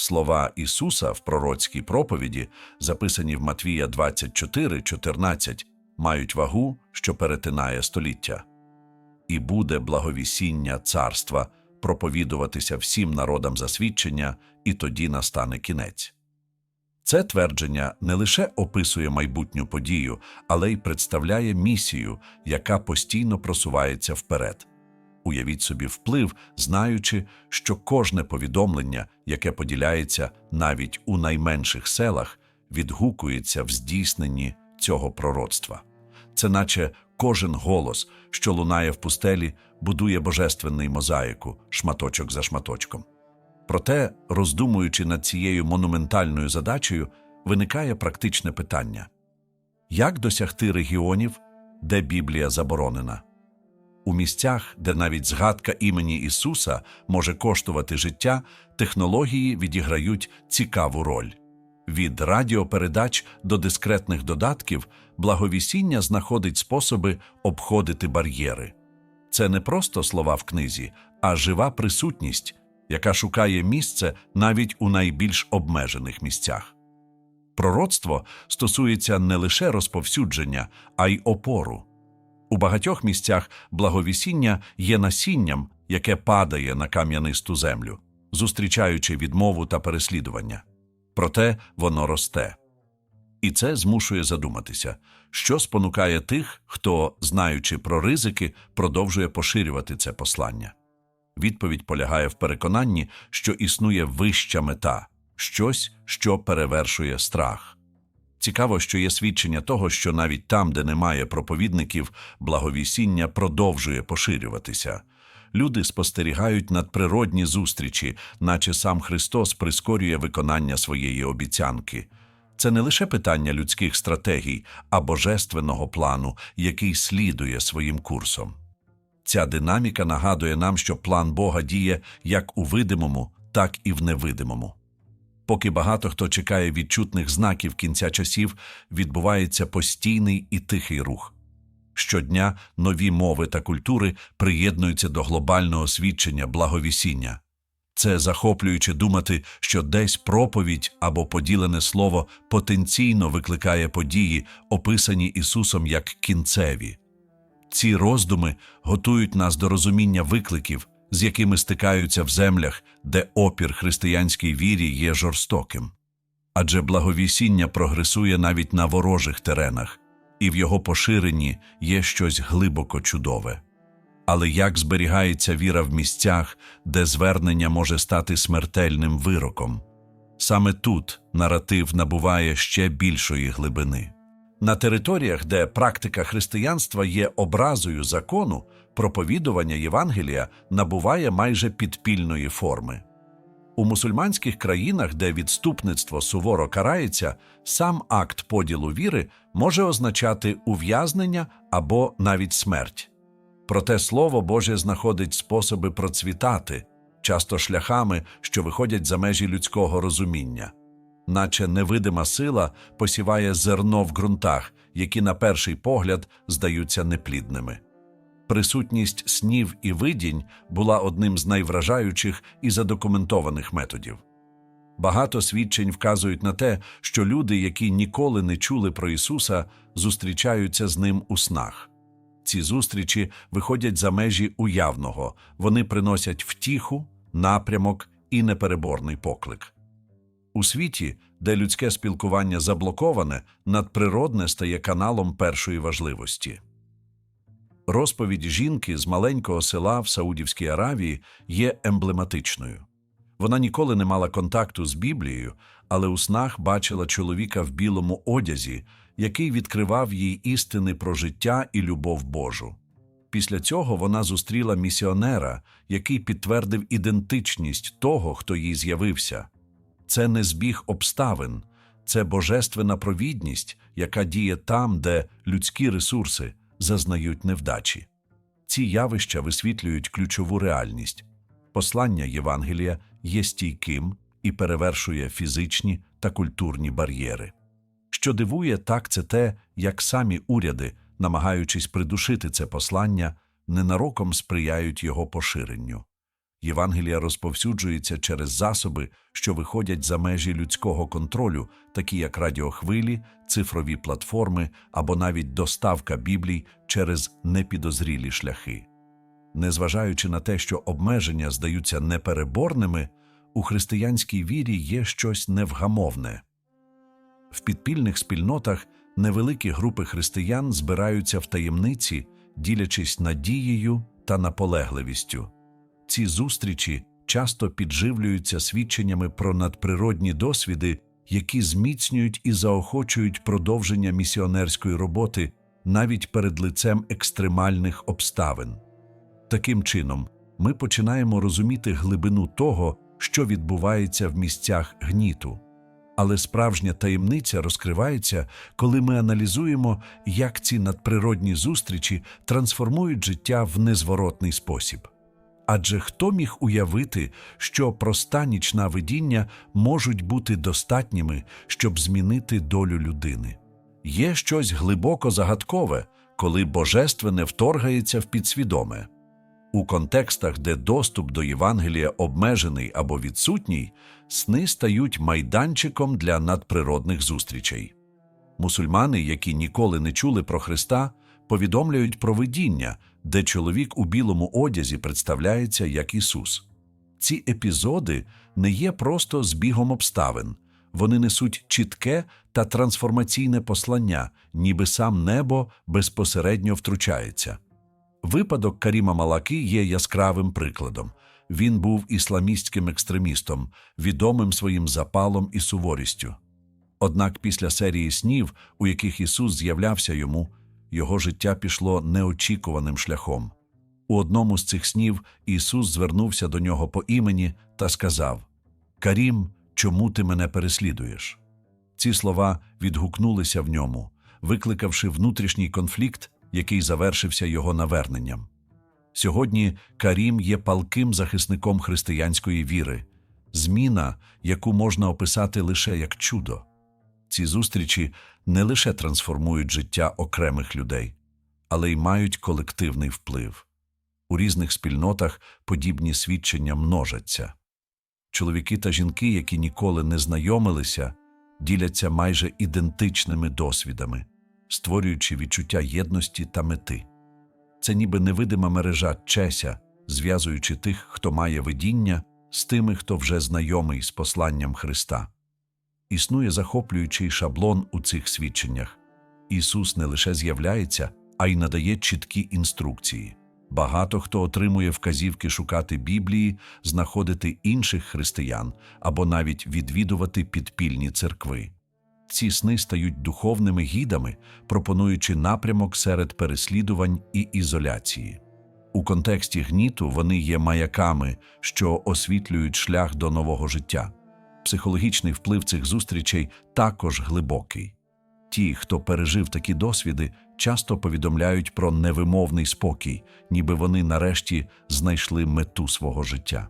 Слова Ісуса в пророцькій проповіді, записані в Матвія 24, 14, мають вагу, що перетинає століття. І буде благовісіння царства проповідуватися всім народам засвідчення, і тоді настане кінець. Це твердження не лише описує майбутню подію, але й представляє місію, яка постійно просувається вперед. Уявіть собі вплив, знаючи, що кожне повідомлення, яке поділяється навіть у найменших селах, відгукується в здійсненні цього пророцтва. Це наче кожен голос, що лунає в пустелі, будує божественний мозаїку, шматочок за шматочком. Проте, роздумуючи над цією монументальною задачею, виникає практичне питання: як досягти регіонів, де Біблія заборонена? У місцях, де навіть згадка імені Ісуса може коштувати життя, технології відіграють цікаву роль. Від радіопередач до дискретних додатків благовісіння знаходить способи обходити бар'єри. Це не просто слова в книзі, а жива присутність, яка шукає місце навіть у найбільш обмежених місцях. Пророцтво стосується не лише розповсюдження, а й опору. У багатьох місцях благовісіння є насінням, яке падає на кам'янисту землю, зустрічаючи відмову та переслідування. Проте воно росте. І це змушує задуматися, що спонукає тих, хто, знаючи про ризики, продовжує поширювати це послання. Відповідь полягає в переконанні, що існує вища мета, щось, що перевершує страх. Цікаво, що є свідчення того, що навіть там, де немає проповідників, благовісіння продовжує поширюватися. Люди спостерігають надприродні зустрічі, наче сам Христос прискорює виконання своєї обіцянки. Це не лише питання людських стратегій, а божественного плану, який слідує своїм курсом. Ця динаміка нагадує нам, що план Бога діє як у видимому, так і в невидимому. Поки багато хто чекає відчутних знаків кінця часів, відбувається постійний і тихий рух. Щодня нові мови та культури приєднуються до глобального свідчення благовісіння. Це захоплююче думати, що десь проповідь або поділене слово потенційно викликає події, описані Ісусом як кінцеві. Ці роздуми готують нас до розуміння викликів, з якими стикаються в землях, де опір християнській вірі є жорстоким. Адже благовісіння прогресує навіть на ворожих теренах, і в його поширенні є щось глибоко чудове. Але як зберігається віра в місцях, де звернення може стати смертельним вироком? Саме тут наратив набуває ще більшої глибини. На територіях, де практика християнства є образою закону, проповідування Євангелія набуває майже підпільної форми. У мусульманських країнах, де відступництво суворо карається, сам акт поділу віри може означати ув'язнення або навіть смерть. Проте Слово Боже знаходить способи процвітати, часто шляхами, що виходять за межі людського розуміння наче невидима сила посіває зерно в ґрунтах, які на перший погляд здаються неплідними. Присутність снів і видінь була одним з найвражаючих і задокументованих методів. Багато свідчень вказують на те, що люди, які ніколи не чули про Ісуса, зустрічаються з Ним у снах. Ці зустрічі виходять за межі уявного, вони приносять втіху, напрямок і непереборний поклик. У світі, де людське спілкування заблоковане, надприродне стає каналом першої важливості. Розповідь жінки з маленького села в Саудівській Аравії є емблематичною. Вона ніколи не мала контакту з Біблією, але у снах бачила чоловіка в білому одязі, який відкривав їй істини про життя і любов Божу. Після цього вона зустріла місіонера, який підтвердив ідентичність того, хто їй з'явився. Це не збіг обставин, це божественна провідність, яка діє там, де людські ресурси зазнають невдачі. Ці явища висвітлюють ключову реальність. Послання Євангелія є стійким і перевершує фізичні та культурні бар'єри. Що дивує, так це те, як самі уряди, намагаючись придушити це послання, ненароком сприяють його поширенню. Євангелія розповсюджується через засоби, що виходять за межі людського контролю, такі як радіохвилі, цифрові платформи або навіть доставка Біблій через непідозрілі шляхи. Незважаючи на те, що обмеження здаються непереборними, у християнській вірі є щось невгамовне. В підпільних спільнотах невеликі групи християн збираються в таємниці, ділячись надією та наполегливістю. Ці зустрічі часто підживлюються свідченнями про надприродні досвіди, які зміцнюють і заохочують продовження місіонерської роботи навіть перед лицем екстремальних обставин. Таким чином, ми починаємо розуміти глибину того, що відбувається в місцях гніту. Але справжня таємниця розкривається, коли ми аналізуємо, як ці надприродні зустрічі трансформують життя в незворотний спосіб. Адже хто міг уявити, що проста нічна видіння можуть бути достатніми, щоб змінити долю людини? Є щось глибоко загадкове, коли божественне вторгається в підсвідоме. У контекстах, де доступ до Євангелія обмежений або відсутній, сни стають майданчиком для надприродних зустрічей. Мусульмани, які ніколи не чули про Христа, повідомляють про видіння, де чоловік у білому одязі представляється як Ісус. Ці епізоди не є просто збігом обставин, вони несуть чітке та трансформаційне послання, ніби сам небо безпосередньо втручається. Випадок Каріма Малаки є яскравим прикладом. Він був ісламістським екстремістом, відомим своїм запалом і суворістю. Однак після серії снів, у яких Ісус з'являвся йому, його життя пішло неочікуваним шляхом. У одному з цих снів Ісус звернувся до нього по імені та сказав: Карім, чому ти мене переслідуєш? Ці слова відгукнулися в ньому, викликавши внутрішній конфлікт, який завершився його наверненням. Сьогодні Карім є палким захисником християнської віри, зміна, яку можна описати лише як чудо. Ці зустрічі не лише трансформують життя окремих людей, але й мають колективний вплив. У різних спільнотах подібні свідчення множаться. Чоловіки та жінки, які ніколи не знайомилися, діляться майже ідентичними досвідами, створюючи відчуття єдності та мети. Це ніби невидима мережа чеся, зв'язуючи тих, хто має видіння, з тими, хто вже знайомий з посланням Христа. Існує захоплюючий шаблон у цих свідченнях. Ісус не лише з'являється, а й надає чіткі інструкції. Багато хто отримує вказівки шукати Біблії, знаходити інших християн або навіть відвідувати підпільні церкви. Ці сни стають духовними гідами, пропонуючи напрямок серед переслідувань і ізоляції. У контексті гніту вони є маяками, що освітлюють шлях до нового життя. Психологічний вплив цих зустрічей також глибокий. Ті, хто пережив такі досвіди, часто повідомляють про невимовний спокій, ніби вони нарешті знайшли мету свого життя.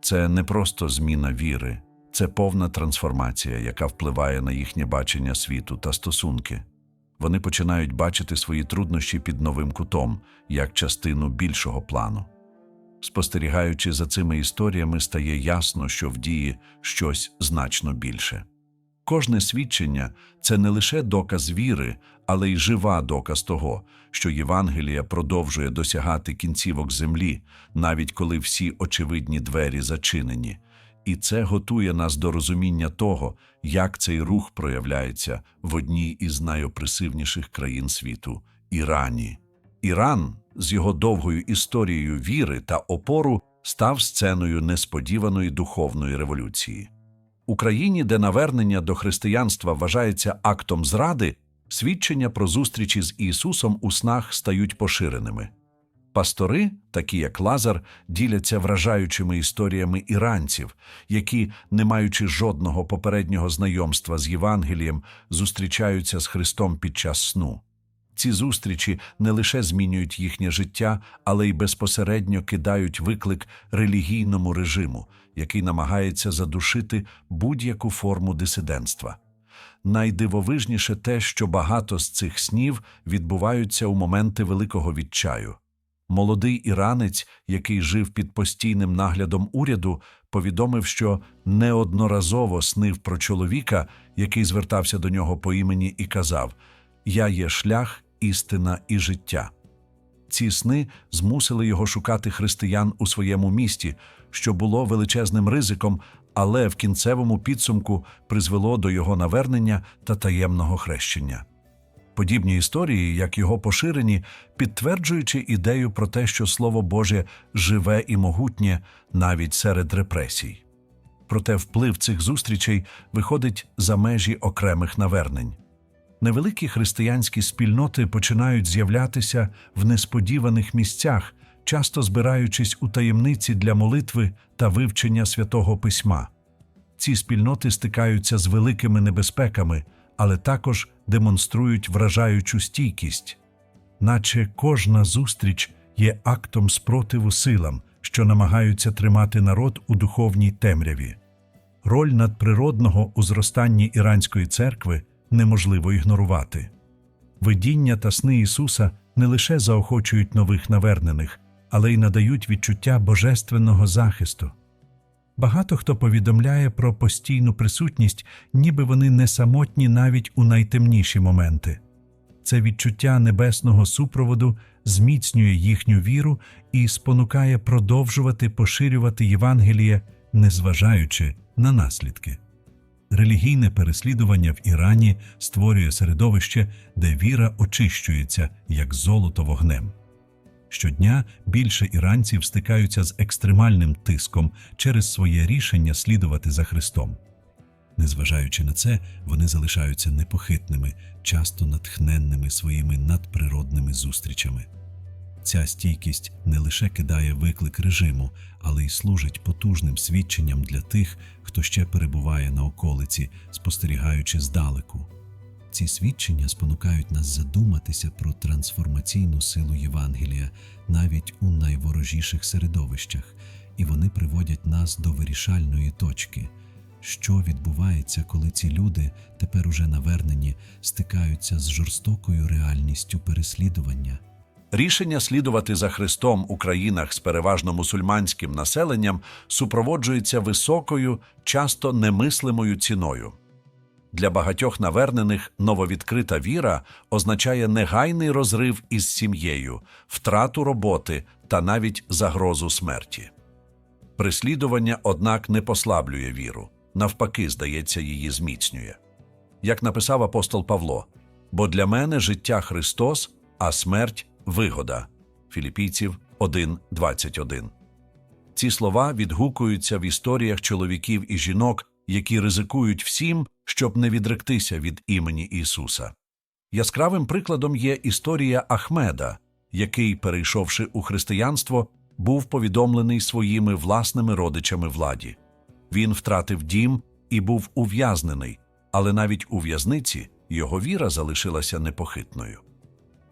Це не просто зміна віри, це повна трансформація, яка впливає на їхнє бачення світу та стосунки. Вони починають бачити свої труднощі під новим кутом, як частину більшого плану. Спостерігаючи за цими історіями, стає ясно, що в дії щось значно більше. Кожне свідчення це не лише доказ віри, але й жива доказ того, що Євангелія продовжує досягати кінцівок землі, навіть коли всі очевидні двері зачинені. І це готує нас до розуміння того, як цей рух проявляється в одній із найопресивніших країн світу Ірані. Іран з його довгою історією віри та опору став сценою несподіваної духовної революції. У країні, де навернення до християнства вважається актом зради, свідчення про зустрічі з Ісусом у снах стають поширеними. Пастори, такі як Лазар, діляться вражаючими історіями іранців, які, не маючи жодного попереднього знайомства з Євангелієм, зустрічаються з Христом під час сну. Ці зустрічі не лише змінюють їхнє життя, але й безпосередньо кидають виклик релігійному режиму, який намагається задушити будь-яку форму дисидентства. Найдивовижніше те, що багато з цих снів відбуваються у моменти великого відчаю. Молодий іранець, який жив під постійним наглядом уряду, повідомив, що неодноразово снив про чоловіка, який звертався до нього по імені і казав: Я є шлях, істина і життя. Ці сни змусили його шукати християн у своєму місті, що було величезним ризиком, але в кінцевому підсумку призвело до його навернення та таємного хрещення. Подібні історії, як його поширені, підтверджуючи ідею про те, що Слово Боже живе і могутнє навіть серед репресій. Проте вплив цих зустрічей виходить за межі окремих навернень. Невеликі християнські спільноти починають з'являтися в несподіваних місцях, часто збираючись у таємниці для молитви та вивчення святого письма. Ці спільноти стикаються з великими небезпеками, але також демонструють вражаючу стійкість, наче кожна зустріч є актом спротиву силам, що намагаються тримати народ у духовній темряві. Роль надприродного у зростанні іранської церкви неможливо ігнорувати. Видіння та сни Ісуса не лише заохочують нових навернених, але й надають відчуття божественного захисту. Багато хто повідомляє про постійну присутність, ніби вони не самотні навіть у найтемніші моменти. Це відчуття небесного супроводу зміцнює їхню віру і спонукає продовжувати поширювати Євангеліє, незважаючи на наслідки. Релігійне переслідування в Ірані створює середовище, де віра очищується як золото вогнем. Щодня більше іранців стикаються з екстремальним тиском через своє рішення слідувати за Христом. Незважаючи на це, вони залишаються непохитними, часто натхненними своїми надприродними зустрічами. Ця стійкість не лише кидає виклик режиму, але й служить потужним свідченням для тих, хто ще перебуває на околиці, спостерігаючи здалеку. Ці свідчення спонукають нас задуматися про трансформаційну силу Євангелія навіть у найворожіших середовищах, і вони приводять нас до вирішальної точки. Що відбувається, коли ці люди, тепер уже навернені, стикаються з жорстокою реальністю переслідування? Рішення слідувати за Христом у країнах з переважно мусульманським населенням супроводжується високою, часто немислимою ціною. Для багатьох навернених нововідкрита віра означає негайний розрив із сім'єю, втрату роботи та навіть загрозу смерті. Преслідування, однак, не послаблює віру, навпаки, здається, її зміцнює. Як написав апостол Павло: бо для мене життя Христос, а смерть вигода. Філіпійців 1.21. Ці слова відгукуються в історіях чоловіків і жінок, які ризикують всім, щоб не відректися від імені Ісуса. Яскравим прикладом є історія Ахмеда, який, перейшовши у християнство, був повідомлений своїми власними родичами владі. Він втратив дім і був ув'язнений, але навіть у в'язниці його віра залишилася непохитною.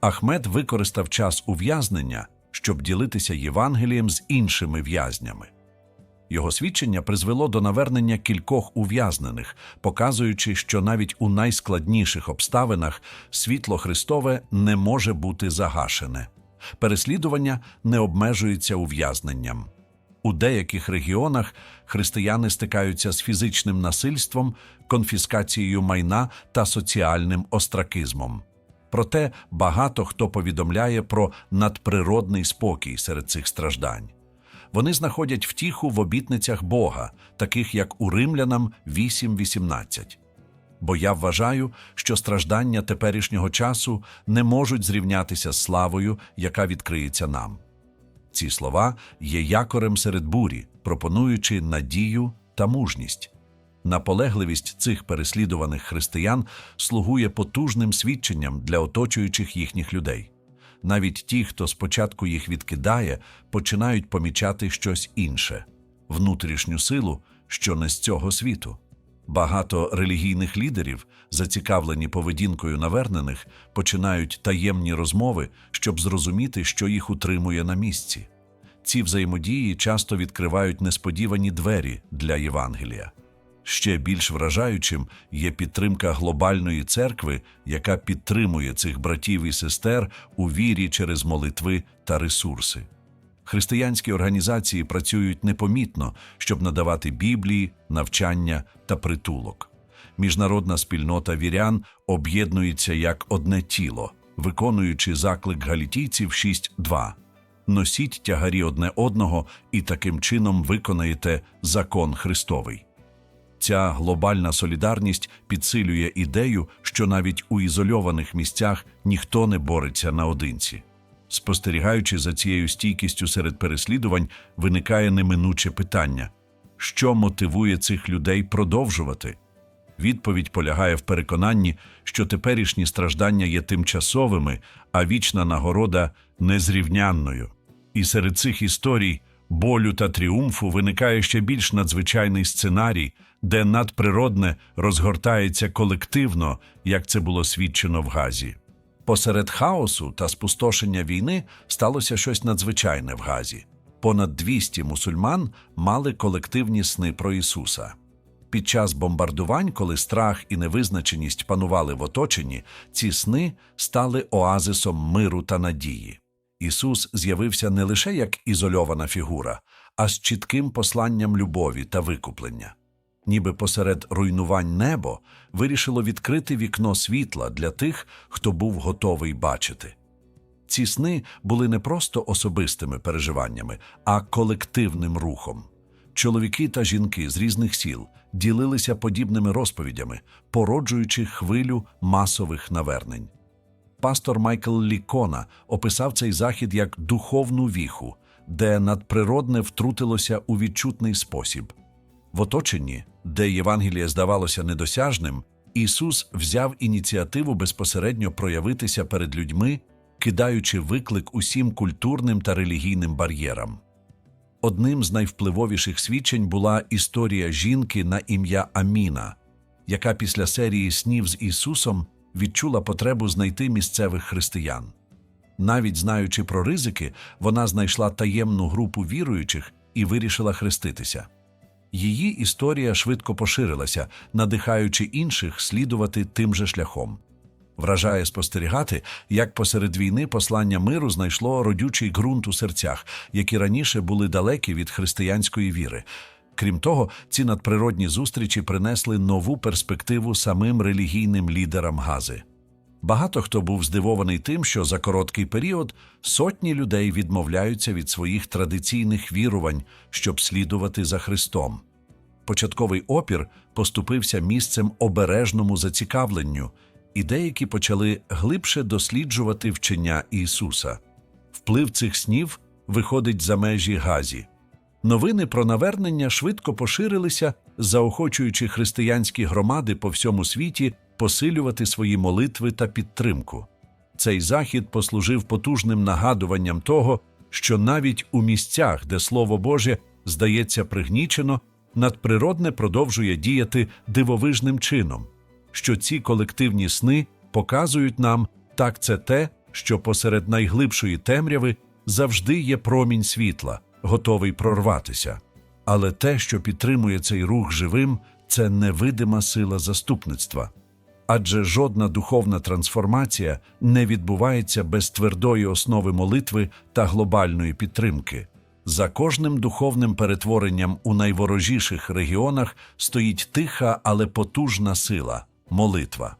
Ахмед використав час ув'язнення, щоб ділитися Євангелієм з іншими в'язнями. Його свідчення призвело до навернення кількох ув'язнених, показуючи, що навіть у найскладніших обставинах світло Христове не може бути загашене. Переслідування не обмежується ув'язненням. У деяких регіонах християни стикаються з фізичним насильством, конфіскацією майна та соціальним остракизмом. Проте багато хто повідомляє про надприродний спокій серед цих страждань. Вони знаходять втіху в обітницях Бога, таких як у Римлянам 8.18. Бо я вважаю, що страждання теперішнього часу не можуть зрівнятися з славою, яка відкриється нам. Ці слова є якорем серед бурі, пропонуючи надію та мужність. Наполегливість цих переслідуваних християн слугує потужним свідченням для оточуючих їхніх людей. Навіть ті, хто спочатку їх відкидає, починають помічати щось інше внутрішню силу, що не з цього світу. Багато релігійних лідерів, зацікавлені поведінкою навернених, починають таємні розмови, щоб зрозуміти, що їх утримує на місці. Ці взаємодії часто відкривають несподівані двері для Євангелія. Ще більш вражаючим є підтримка глобальної церкви, яка підтримує цих братів і сестер у вірі через молитви та ресурси. Християнські організації працюють непомітно, щоб надавати Біблії, навчання та притулок. Міжнародна спільнота вірян об'єднується як одне тіло, виконуючи заклик галітійців 6.2. Носіть тягарі одне одного і таким чином виконаєте закон Христовий. Ця глобальна солідарність підсилює ідею, що навіть у ізольованих місцях ніхто не бореться наодинці. Спостерігаючи за цією стійкістю серед переслідувань, виникає неминуче питання: що мотивує цих людей продовжувати? Відповідь полягає в переконанні, що теперішні страждання є тимчасовими, а вічна нагорода незрівнянною. І серед цих історій болю та тріумфу виникає ще більш надзвичайний сценарій, де надприродне розгортається колективно, як це було свідчено в Газі. Посеред хаосу та спустошення війни сталося щось надзвичайне в Газі. Понад 200 мусульман мали колективні сни про Ісуса. Під час бомбардувань, коли страх і невизначеність панували в оточенні, ці сни стали оазисом миру та надії. Ісус з'явився не лише як ізольована фігура, а з чітким посланням любові та викуплення. Ніби посеред руйнувань небо вирішило відкрити вікно світла для тих, хто був готовий бачити. Ці сни були не просто особистими переживаннями, а колективним рухом. Чоловіки та жінки з різних сіл ділилися подібними розповідями, породжуючи хвилю масових навернень. Пастор Майкл Лікона описав цей захід як духовну віху, де надприродне втрутилося у відчутний спосіб. В оточенні, де Євангеліє здавалося недосяжним, Ісус взяв ініціативу безпосередньо проявитися перед людьми, кидаючи виклик усім культурним та релігійним бар'єрам. Одним з найвпливовіших свідчень була історія жінки на ім'я Аміна, яка після серії снів з Ісусом відчула потребу знайти місцевих християн. Навіть знаючи про ризики, вона знайшла таємну групу віруючих і вирішила хреститися. Її історія швидко поширилася, надихаючи інших слідувати тим же шляхом. Вражає спостерігати, як посеред війни послання миру знайшло родючий ґрунт у серцях, які раніше були далекі від християнської віри. Крім того, ці надприродні зустрічі принесли нову перспективу самим релігійним лідерам Гази. Багато хто був здивований тим, що за короткий період сотні людей відмовляються від своїх традиційних вірувань, щоб слідувати за Христом. Початковий опір поступився місцем обережному зацікавленню, і деякі почали глибше досліджувати вчення Ісуса. Вплив цих снів виходить за межі Газі. Новини про навернення швидко поширилися, заохочуючи християнські громади по всьому світі посилювати свої молитви та підтримку. Цей захід послужив потужним нагадуванням того, що навіть у місцях, де Слово Боже здається пригнічено, надприродне продовжує діяти дивовижним чином, що ці колективні сни показують нам так це те, що посеред найглибшої темряви завжди є промінь світла, готовий прорватися. Але те, що підтримує цей рух живим, це невидима сила заступництва. Адже жодна духовна трансформація не відбувається без твердої основи молитви та глобальної підтримки. За кожним духовним перетворенням у найворожіших регіонах стоїть тиха, але потужна сила молитва.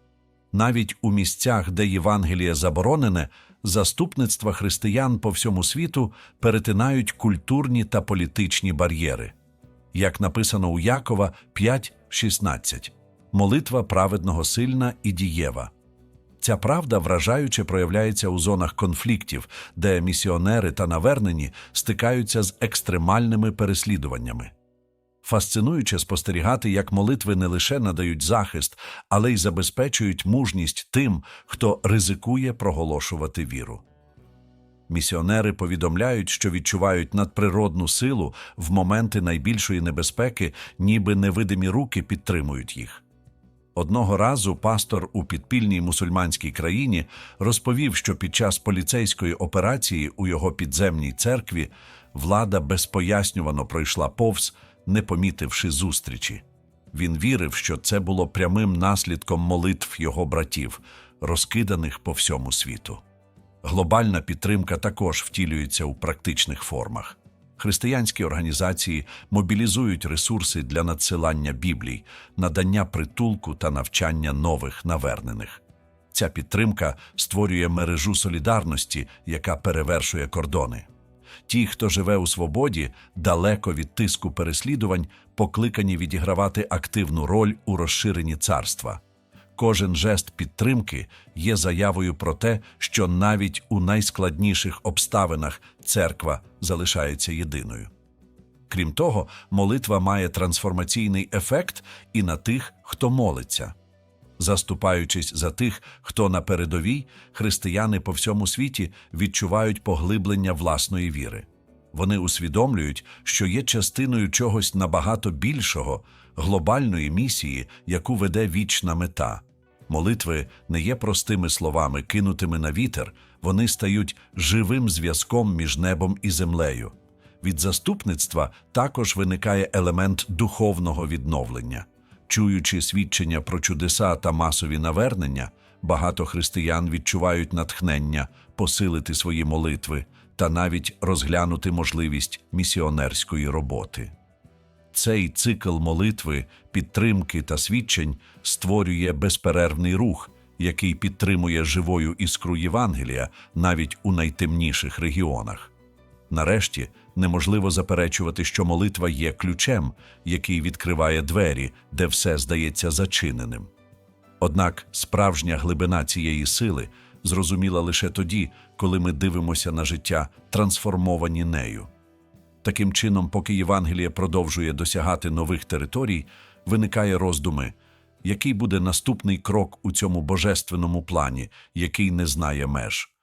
Навіть у місцях, де Євангеліє заборонене, заступництва християн по всьому світу перетинають культурні та політичні бар'єри. Як написано у Якова 5.16 молитва праведного сильна і дієва. Ця правда вражаюче проявляється у зонах конфліктів, де місіонери та навернені стикаються з екстремальними переслідуваннями. Фасцинуюче спостерігати, як молитви не лише надають захист, але й забезпечують мужність тим, хто ризикує проголошувати віру. Місіонери повідомляють, що відчувають надприродну силу в моменти найбільшої небезпеки, ніби невидимі руки підтримують їх. Одного разу пастор у підпільній мусульманській країні розповів, що під час поліцейської операції у його підземній церкві влада безпояснювано пройшла повз, не помітивши зустрічі. Він вірив, що це було прямим наслідком молитв його братів, розкиданих по всьому світу. Глобальна підтримка також втілюється у практичних формах. Християнські організації мобілізують ресурси для надсилання Біблій, надання притулку та навчання нових навернених. Ця підтримка створює мережу солідарності, яка перевершує кордони. Ті, хто живе у свободі, далеко від тиску переслідувань, покликані відігравати активну роль у розширенні царства. Кожен жест підтримки є заявою про те, що навіть у найскладніших обставинах церква залишається єдиною. Крім того, молитва має трансформаційний ефект і на тих, хто молиться. Заступаючись за тих, хто на передовій, християни по всьому світі відчувають поглиблення власної віри. Вони усвідомлюють, що є частиною чогось набагато більшого, глобальної місії, яку веде вічна мета. Молитви не є простими словами, кинутими на вітер, вони стають живим зв'язком між небом і землею. Від заступництва також виникає елемент духовного відновлення. Чуючи свідчення про чудеса та масові навернення, багато християн відчувають натхнення посилити свої молитви та навіть розглянути можливість місіонерської роботи. Цей цикл молитви, підтримки та свідчень створює безперервний рух, який підтримує живою іскру Євангелія навіть у найтемніших регіонах. Нарешті, неможливо заперечувати, що молитва є ключем, який відкриває двері, де все здається зачиненим. Однак справжня глибина цієї сили зрозуміла лише тоді, коли ми дивимося на життя, трансформовані нею. Таким чином, поки Євангеліє продовжує досягати нових територій, виникає роздуми, який буде наступний крок у цьому божественному плані, який не знає меж.